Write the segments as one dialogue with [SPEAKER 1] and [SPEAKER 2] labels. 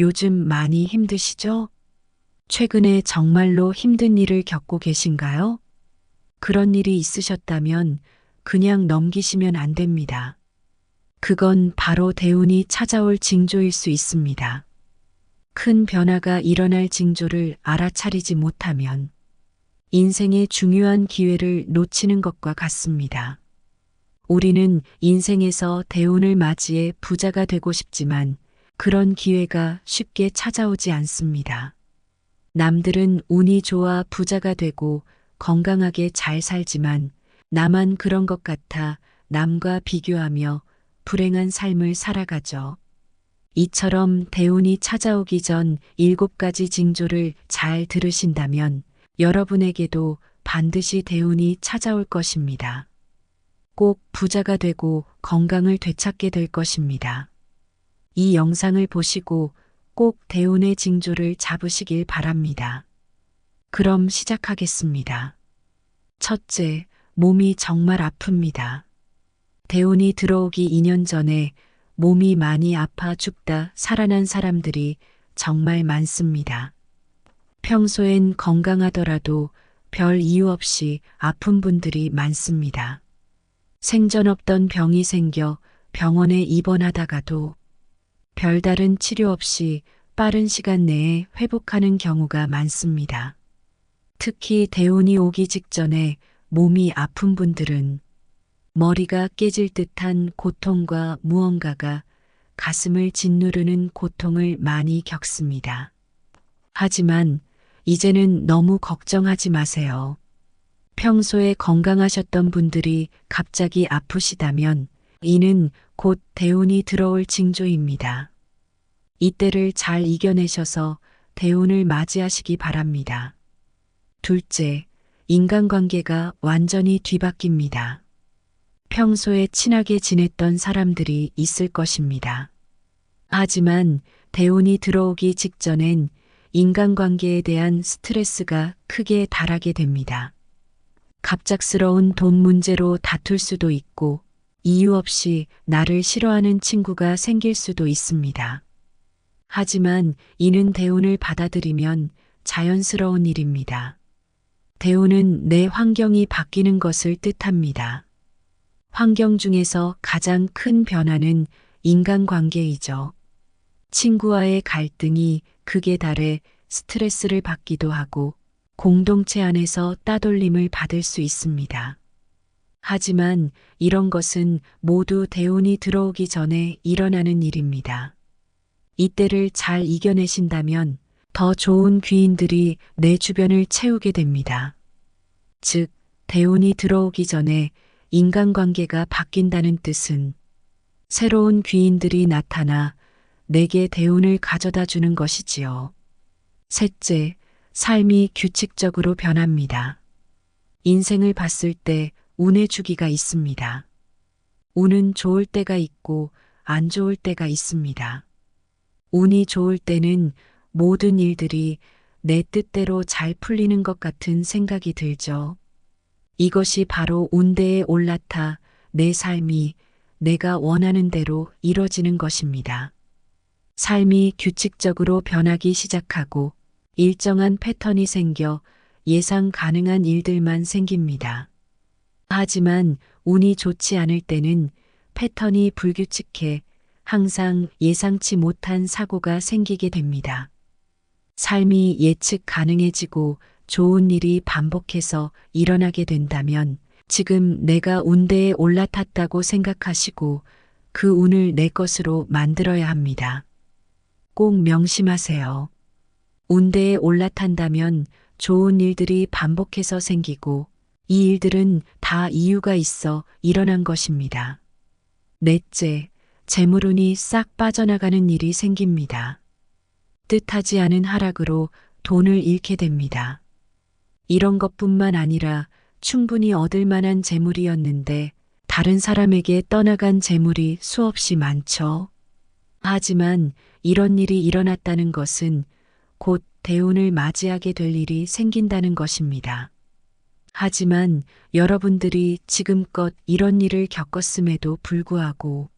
[SPEAKER 1] 요즘 많이 힘드시죠? 최근에 정말로 힘든 일을 겪고 계신가요? 그런 일이 있으셨다면 그냥 넘기시면 안 됩니다. 그건 바로 대운이 찾아올 징조일 수 있습니다. 큰 변화가 일어날 징조를 알아차리지 못하면 인생의 중요한 기회를 놓치는 것과 같습니다. 우리는 인생에서 대운을 맞이해 부자가 되고 싶지만 그런 기회가 쉽게 찾아오지 않습니다. 남들은 운이 좋아 부자가 되고 건강하게 잘 살지만 나만 그런 것 같아 남과 비교하며 불행한 삶을 살아가죠. 이처럼 대운이 찾아오기 전 일곱 가지 징조를 잘 들으신다면 여러분에게도 반드시 대운이 찾아올 것입니다. 꼭 부자가 되고 건강을 되찾게 될 것입니다. 이 영상을 보시고 꼭 대운의 징조를 잡으시길 바랍니다. 그럼 시작하겠습니다. 첫째, 몸이 정말 아픕니다. 대운이 들어오기 2년 전에 몸이 많이 아파 죽다 살아난 사람들이 정말 많습니다. 평소엔 건강하더라도 별 이유 없이 아픈 분들이 많습니다. 생전 없던 병이 생겨 병원에 입원하다가도 별다른 치료 없이 빠른 시간 내에 회복하는 경우가 많습니다. 특히 대운이 오기 직전에 몸이 아픈 분들은 머리가 깨질 듯한 고통과 무언가가 가슴을 짓누르는 고통을 많이 겪습니다. 하지만 이제는 너무 걱정하지 마세요. 평소에 건강하셨던 분들이 갑자기 아프시다면 이는 곧 대운이 들어올 징조입니다. 이때를 잘 이겨내셔서 대운을 맞이하시기 바랍니다. 둘째, 인간관계가 완전히 뒤바뀝니다. 평소에 친하게 지냈던 사람들이 있을 것입니다. 하지만 대운이 들어오기 직전엔 인간관계에 대한 스트레스가 크게 달하게 됩니다. 갑작스러운 돈 문제로 다툴 수도 있고 이유 없이 나를 싫어하는 친구가 생길 수도 있습니다. 하지만 이는 대운을 받아들이면 자연스러운 일입니다. 대운은 내 환경이 바뀌는 것을 뜻합니다. 환경 중에서 가장 큰 변화는 인간관계이죠. 친구와의 갈등이 극에 달해 스트레스를 받기도 하고 공동체 안에서 따돌림을 받을 수 있습니다. 하지만 이런 것은 모두 대운이 들어오기 전에 일어나는 일입니다. 이때를 잘 이겨내신다면 더 좋은 귀인들이 내 주변을 채우게 됩니다. 즉, 대운이 들어오기 전에 인간관계가 바뀐다는 뜻은 새로운 귀인들이 나타나 내게 대운을 가져다 주는 것이지요. 셋째, 삶이 규칙적으로 변합니다. 인생을 봤을 때 운의 주기가 있습니다. 운은 좋을 때가 있고 안 좋을 때가 있습니다. 운이 좋을 때는 모든 일들이 내 뜻대로 잘 풀리는 것 같은 생각이 들죠. 이것이 바로 운대에 올라타 내 삶이 내가 원하는 대로 이뤄지는 것입니다. 삶이 규칙적으로 변하기 시작하고 일정한 패턴이 생겨 예상 가능한 일들만 생깁니다. 하지만 운이 좋지 않을 때는 패턴이 불규칙해 항상 예상치 못한 사고가 생기게 됩니다. 삶이 예측 가능해지고 좋은 일이 반복해서 일어나게 된다면 지금 내가 운대에 올라탔다고 생각하시고 그 운을 내 것으로 만들어야 합니다. 꼭 명심하세요. 운대에 올라탄다면 좋은 일들이 반복해서 생기고 이 일들은 다 이유가 있어 일어난 것입니다. 넷째, 재물운이 싹 빠져나가는 일이 생깁니다. 뜻하지 않은 하락으로 돈을 잃게 됩니다. 이런 것뿐만 아니라 충분히 얻을 만한 재물이었는데 다른 사람에게 떠나간 재물이 수없이 많죠. 하지만 이런 일이 일어났다는 것은 곧 대운을 맞이하게 될 일이 생긴다는 것입니다. 하지만 여러분들이 지금껏 이런 일을 겪었음에도 불구하고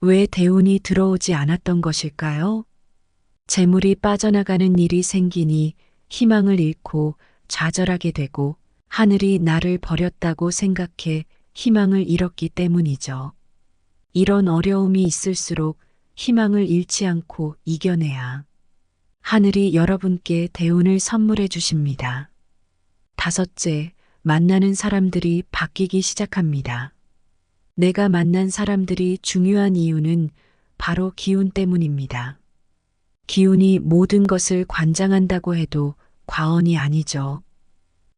[SPEAKER 1] 왜 대운이 들어오지 않았던 것일까요? 재물이 빠져나가는 일이 생기니 희망을 잃고 좌절하게 되고 하늘이 나를 버렸다고 생각해 희망을 잃었기 때문이죠. 이런 어려움이 있을수록 희망을 잃지 않고 이겨내야 하늘이 여러분께 대운을 선물해 주십니다. 다섯째, 만나는 사람들이 바뀌기 시작합니다. 내가 만난 사람들이 중요한 이유는 바로 기운 때문입니다. 기운이 모든 것을 관장한다고 해도 과언이 아니죠.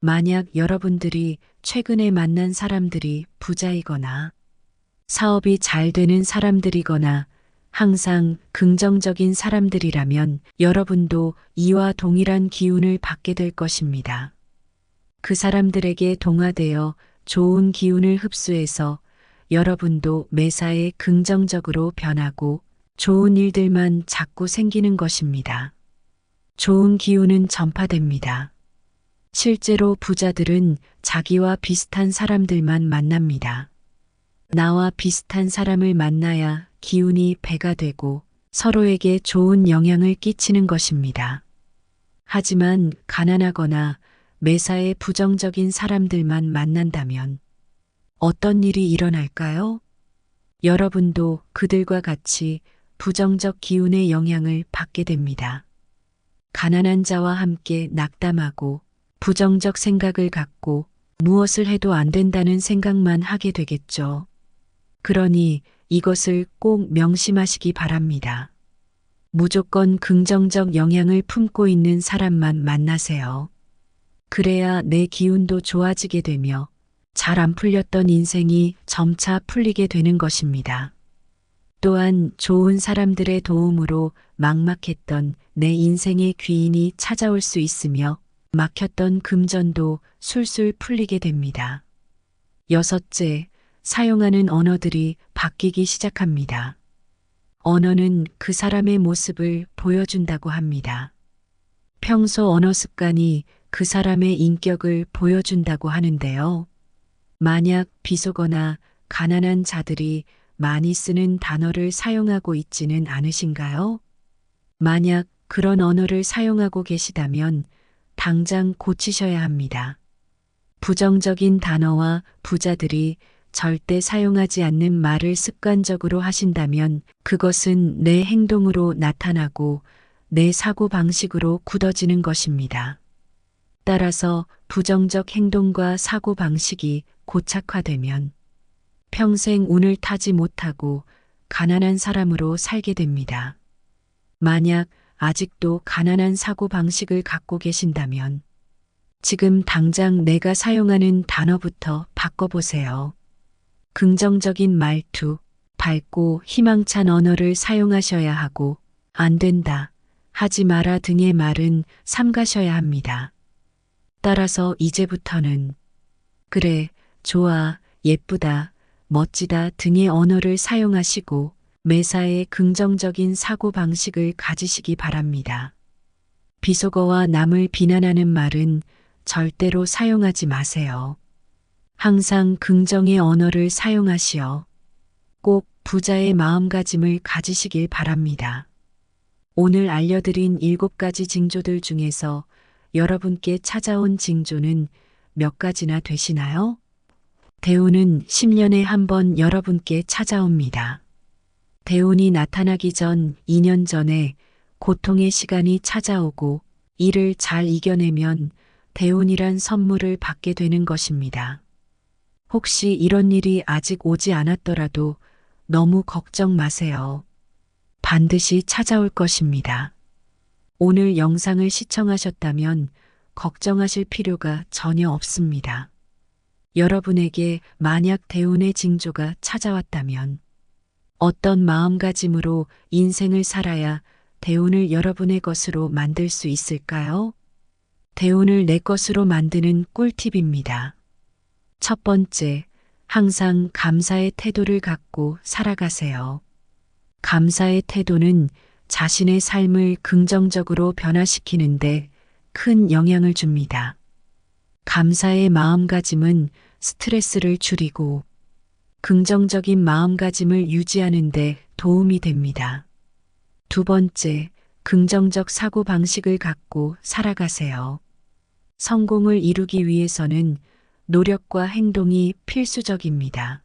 [SPEAKER 1] 만약 여러분들이 최근에 만난 사람들이 부자이거나 사업이 잘 되는 사람들이거나 항상 긍정적인 사람들이라면 여러분도 이와 동일한 기운을 받게 될 것입니다. 그 사람들에게 동화되어 좋은 기운을 흡수해서 여러분도 매사에 긍정적으로 변하고 좋은 일들만 자꾸 생기는 것입니다. 좋은 기운은 전파됩니다. 실제로 부자들은 자기와 비슷한 사람들만 만납니다. 나와 비슷한 사람을 만나야 기운이 배가 되고 서로에게 좋은 영향을 끼치는 것입니다. 하지만 가난하거나 매사에 부정적인 사람들만 만난다면 어떤 일이 일어날까요? 여러분도 그들과 같이 부정적 기운의 영향을 받게 됩니다. 가난한 자와 함께 낙담하고 부정적 생각을 갖고 무엇을 해도 안 된다는 생각만 하게 되겠죠. 그러니 이것을 꼭 명심하시기 바랍니다. 무조건 긍정적 영향을 품고 있는 사람만 만나세요. 그래야 내 기운도 좋아지게 되며 잘 안 풀렸던 인생이 점차 풀리게 되는 것입니다. 또한 좋은 사람들의 도움으로 막막했던 내 인생의 귀인이 찾아올 수 있으며 막혔던 금전도 술술 풀리게 됩니다. 여섯째, 사용하는 언어들이 바뀌기 시작합니다. 언어는 그 사람의 모습을 보여준다고 합니다. 평소 언어 습관이 그 사람의 인격을 보여준다고 하는데요. 만약 비속어나 가난한 자들이 많이 쓰는 단어를 사용하고 있지는 않으신가요? 만약 그런 언어를 사용하고 계시다면 당장 고치셔야 합니다. 부정적인 단어와 부자들이 절대 사용하지 않는 말을 습관적으로 하신다면 그것은 내 행동으로 나타나고 내 사고 방식으로 굳어지는 것입니다. 따라서 부정적 행동과 사고 방식이 고착화되면 평생 운을 타지 못하고 가난한 사람으로 살게 됩니다. 만약 아직도 가난한 사고 방식을 갖고 계신다면 지금 당장 내가 사용하는 단어부터 바꿔보세요. 긍정적인 말투, 밝고 희망찬 언어를 사용하셔야 하고 안 된다, 하지 마라 등의 말은 삼가셔야 합니다. 따라서 이제부터는 그래, 좋아, 예쁘다, 멋지다 등의 언어를 사용하시고 매사에 긍정적인 사고 방식을 가지시기 바랍니다. 비속어와 남을 비난하는 말은 절대로 사용하지 마세요. 항상 긍정의 언어를 사용하시어 꼭 부자의 마음가짐을 가지시길 바랍니다. 오늘 알려드린 일곱 가지 징조들 중에서 여러분께 찾아온 징조는 몇 가지나 되시나요? 대운은 10년에 한 번 여러분께 찾아옵니다. 대운이 나타나기 전 2년 전에 고통의 시간이 찾아오고 이를 잘 이겨내면 대운이란 선물을 받게 되는 것입니다. 혹시 이런 일이 아직 오지 않았더라도 너무 걱정 마세요. 반드시 찾아올 것입니다. 오늘 영상을 시청하셨다면 걱정하실 필요가 전혀 없습니다. 여러분에게 만약 대운의 징조가 찾아왔다면 어떤 마음가짐으로 인생을 살아야 대운을 여러분의 것으로 만들 수 있을까요? 대운을 내 것으로 만드는 꿀팁입니다. 첫 번째, 항상 감사의 태도를 갖고 살아가세요. 감사의 태도는 자신의 삶을 긍정적으로 변화시키는데 큰 영향을 줍니다. 감사의 마음가짐은 스트레스를 줄이고 긍정적인 마음가짐을 유지하는데 도움이 됩니다. 두 번째, 긍정적 사고 방식을 갖고 살아가세요. 성공을 이루기 위해서는 노력과 행동이 필수적입니다.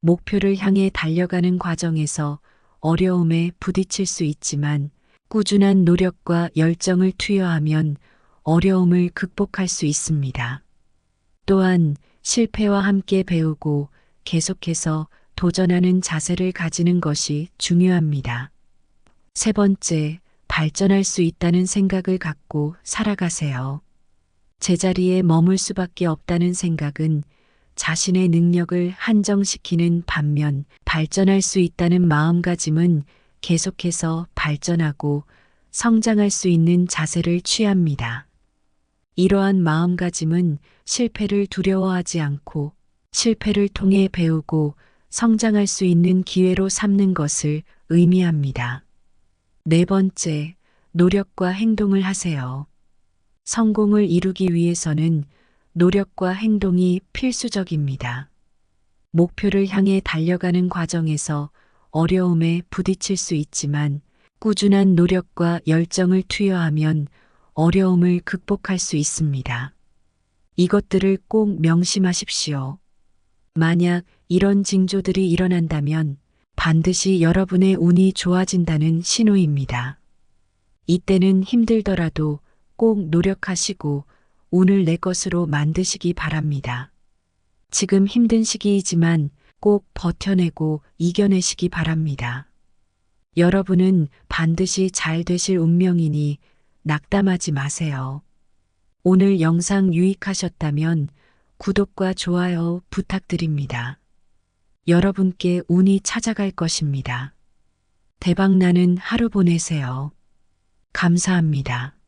[SPEAKER 1] 목표를 향해 달려가는 과정에서 어려움에 부딪힐 수 있지만 꾸준한 노력과 열정을 투여하면 어려움을 극복할 수 있습니다. 또한 실패와 함께 배우고 계속해서 도전하는 자세를 가지는 것이 중요합니다. 세 번째, 발전할 수 있다는 생각을 갖고 살아가세요. 제자리에 머물 수밖에 없다는 생각은 자신의 능력을 한정시키는 반면 발전할 수 있다는 마음가짐은 계속해서 발전하고 성장할 수 있는 자세를 취합니다. 이러한 마음가짐은 실패를 두려워하지 않고 실패를 통해 배우고 성장할 수 있는 기회로 삼는 것을 의미합니다. 네 번째, 노력과 행동을 하세요. 성공을 이루기 위해서는 노력과 행동이 필수적입니다. 목표를 향해 달려가는 과정에서 어려움에 부딪힐 수 있지만 꾸준한 노력과 열정을 투여하면 어려움을 극복할 수 있습니다. 이것들을 꼭 명심하십시오. 만약 이런 징조들이 일어난다면 반드시 여러분의 운이 좋아진다는 신호입니다. 이때는 힘들더라도 꼭 노력하시고 운을 내 것으로 만드시기 바랍니다. 지금 힘든 시기이지만 꼭 버텨내고 이겨내시기 바랍니다. 여러분은 반드시 잘 되실 운명이니 낙담하지 마세요. 오늘 영상 유익하셨다면 구독과 좋아요 부탁드립니다. 여러분께 운이 찾아갈 것입니다. 대박나는 하루 보내세요. 감사합니다.